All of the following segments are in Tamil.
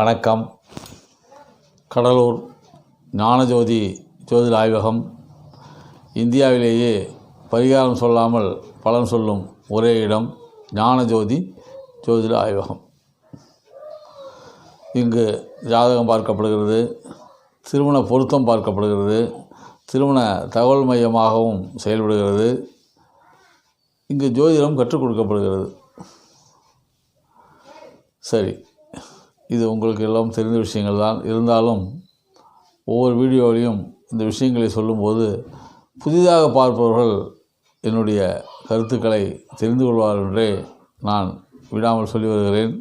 வணக்கம். கடலூர் ஞானஜோதி ஜோதிட ஆய்வகம். இந்தியாவிலேயே பரிகாரம் சொல்லாமல் பலன் சொல்லும் ஒரே இடம் ஞானஜோதி ஜோதிட ஆய்வகம். இங்கு ஜாதகம் பார்க்கப்படுகிறது திருமண பொருத்தம் பார்க்கப்படுகிறது திருமண தகவல் மையமாகவும் செயல்படுகிறது. இங்கு ஜோதிடம் கற்றுக் கொடுக்கப்படுகிறது. சரி இது உங்களுக்கு எல்லாம் தெரிந்த விஷயங்கள் தான். இருந்தாலும் ஒவ்வொரு வீடியோவிலையும் இந்த விஷயங்களை சொல்லும்போது புதிதாக பார்ப்பவர்கள் என்னுடைய கருத்துக்களை தெரிந்து கொள்வார்கள் என்றே நான் விடாமல் சொல்லி வருகிறேன்.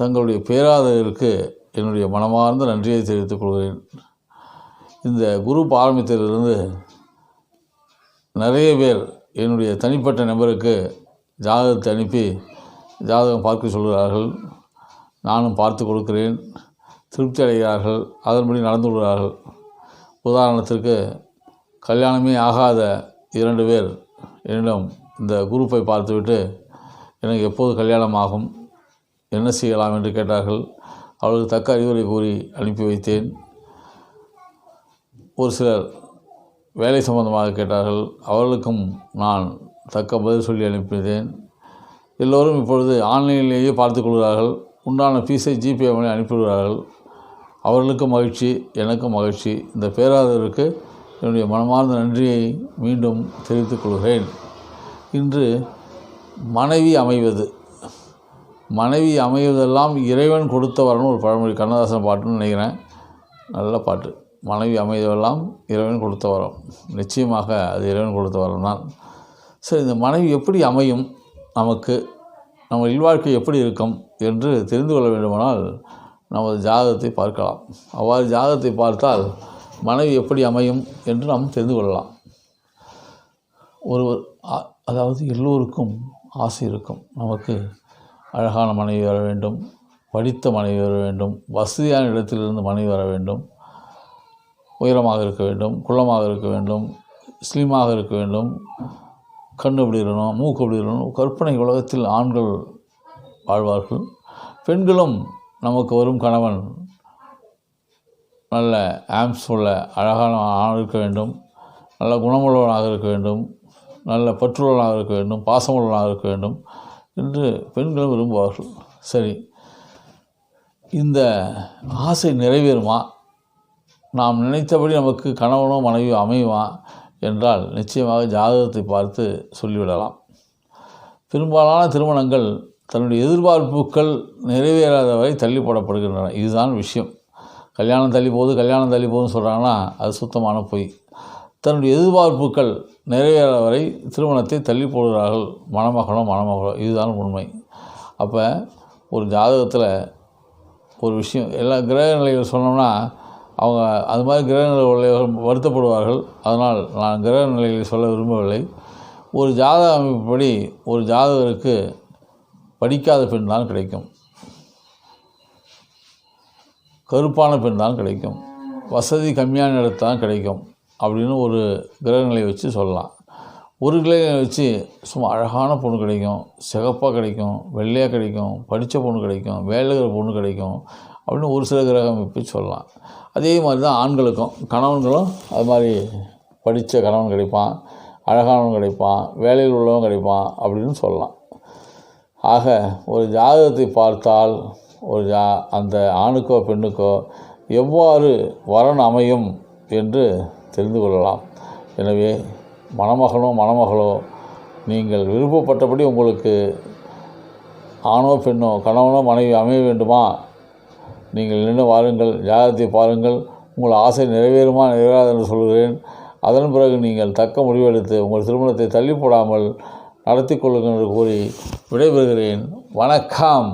தங்களுடைய பேராதவருக்கு என்னுடைய மனமார்ந்த நன்றியை தெரிவித்துக் கொள்கிறேன். இந்த குரூப் ஆரம்பித்ததிலிருந்து நிறைய பேர் என்னுடைய தனிப்பட்ட நபருக்கு ஜாதகத்தை அனுப்பி ஜாதகம் பார்க்க சொல்கிறார்கள். நானும் பார்த்து கொடுக்கிறேன். திருப்தி அடைகிறார்கள். அதன்படி நடந்து கொள்கிறார்கள். உதாரணத்திற்கு கல்யாணமே ஆகாத இரண்டு பேர் என்னிடம் இந்த குரூப்பை பார்த்துவிட்டு எனக்கு எப்போது கல்யாணம் ஆகும் என்ன செய்யலாம்? என்று கேட்டார்கள். அவர்களுக்கு தக்க அறிவுரை கூறி அனுப்பி வைத்தேன். ஒரு சிலர் வேலை சம்பந்தமாக கேட்டார்கள். அவர்களுக்கும் நான் தக்க பதில் சொல்லி அனுப்பினேன். எல்லோரும் இப்பொழுது ஆன்லைனிலேயே பார்த்து கொள்கிறார்கள். உண்டான ஃபீஸை ஜிபே மூலம் அனுப்பிவிடுவார்கள் அவர்களுக்கும் மகிழ்ச்சி எனக்கும் மகிழ்ச்சி. இந்த பேராதரவுக்கு என்னுடைய மனமார்ந்த நன்றியை மீண்டும் தெரிவித்துக் கொள்கிறேன். இன்று மனைவி அமைவது. மனைவி அமைவதெல்லாம் இறைவன் கொடுத்த ஒரு பழமொழி கண்ணதாசன் பாட்டுன்னு நினைக்கிறேன். நல்ல பாட்டு. மனைவி அமைவதெல்லாம் இறைவன் கொடுத்த வரம் நிச்சயமாக அது இறைவன் கொடுத்த வரம் தான். சரி இந்த மனைவி எப்படி அமையும்? நமக்கு நம்ம இல்வாழ்க்கை எப்படி இருக்கும் என்று தெரிந்து கொள்ள வேண்டுமானால் நமது ஜாதகத்தை பார்க்கலாம். அவ்வாறு ஜாதகத்தை பார்த்தால் மனைவி எப்படி அமையும் என்று நாம் தெரிந்து கொள்ளலாம். ஒருவர் அதாவது எல்லோருக்கும் ஆசை இருக்கும். நமக்கு அழகான மனைவி வர வேண்டும் படித்த மனைவி வர வேண்டும் வசதியான இடத்திலிருந்து மனைவி வர வேண்டும் உயரமாக இருக்க வேண்டும் குள்ளமாக இருக்க வேண்டும் ஸ்லிமாக இருக்க வேண்டும் கண் எப்படி இருக்கணும் மூக்கு எப்படி இருக்கணும் கற்பனை உலகத்தில் ஆண்கள் வாழ்வார்கள். பெண்களும் நமக்கு வரும் கணவன். நல்ல ஆம்ஸ் உள்ள அழகான ஆண் இருக்க வேண்டும். நல்ல குணமுள்ளவனாக இருக்க வேண்டும். நல்ல பற்றுள்ளவனாக இருக்க வேண்டும். பாசமுள்ளவனாக இருக்க வேண்டும் என்று பெண்களும் விரும்புவார்கள். சரி. இந்த ஆசை நிறைவேறுமா? நாம் நினைத்தபடி நமக்கு கணவனோ மனைவியோ அமையுமா? என்றால் நிச்சயமாக ஜாதகத்தை பார்த்து சொல்லிவிடலாம். பெரும்பாலான திருமணங்கள் தன்னுடைய எதிர்பார்ப்புகள் நிறைவேறாத வரை தள்ளி போடப்படுகின்றன இதுதான் விஷயம். கல்யாணம் தள்ளி போகுது கல்யாணம் தள்ளி போகுதுன்னு சொல்கிறாங்கன்னா அது சுத்தமான பொய். தன்னுடைய எதிர்பார்ப்புகள் நிறைவேறாத வரை திருமணத்தை தள்ளி போடுகிறார்கள் மணமகனோ மணமகளோ இதுதான் உண்மை. அப்போ ஒரு ஜாதகத்தில் ஒரு விஷயம் எல்லா கிரக நிலைகள் சொன்னோம்னா அவங்க அது மாதிரி கிரக நிலைகள் வருத்தப்படுவார்கள். அதனால் நான் கிரக நிலைகளை சொல்ல விரும்பவில்லை. ஒரு ஜாதக அமைப்புப்படி ஒரு ஜாதகருக்கு படிக்காத பெண் தான் கிடைக்கும். கருப்பான பெண் தான் கிடைக்கும். வசதி கம்மியான இடத்து தான் கிடைக்கும் அப்படின்னு ஒரு கிரகநிலை வச்சு சொல்லலாம். ஒரு கிரகங்களை வச்சு சும்மா அழகான பொண்ணு கிடைக்கும் சிகப்பாக கிடைக்கும் வெள்ளையாக கிடைக்கும் படித்த பொண்ணு கிடைக்கும் வேலைகிற பொண்ணு கிடைக்கும் அப்படின்னு ஒரு சில கிரக அமைப்பு சொல்லலாம். அதே மாதிரி தான் ஆண்களுக்கும் கணவன்களும் அது மாதிரி படித்த கணவன் கிடைப்பான் அழகானவன் கிடைப்பான் வேலையில் உள்ளவன் கிடைப்பான் அப்படின்னு சொல்லலாம். ஆக ஒரு ஜாதகத்தை பார்த்தால் ஒரு ஜா அந்த ஆணுக்கோ பெண்ணுக்கோ எவ்வாறு வரன் அமையும் என்று தெரிந்து கொள்ளலாம். எனவே மணமகனோ மணமகளோ நீங்கள் விருப்பப்பட்டபடி உங்களுக்கு ஆணோ பெண்ணோ கணவனோ மனைவி அமைய வேண்டுமா? நீங்கள் நின்று வாருங்கள் ஜாதகத்தை பாருங்கள் உங்கள் ஆசை நிறைவேறுமா நிறைவேறாது என்று சொல்கிறேன். அதன் பிறகு நீங்கள் தக்க முடிவெடுத்து உங்கள் திருமணத்தை தள்ளி போடாமல் நடத்தி கொள்ளுங்கள் என்று கூறி விடைபெறுகிறேன். வணக்கம்.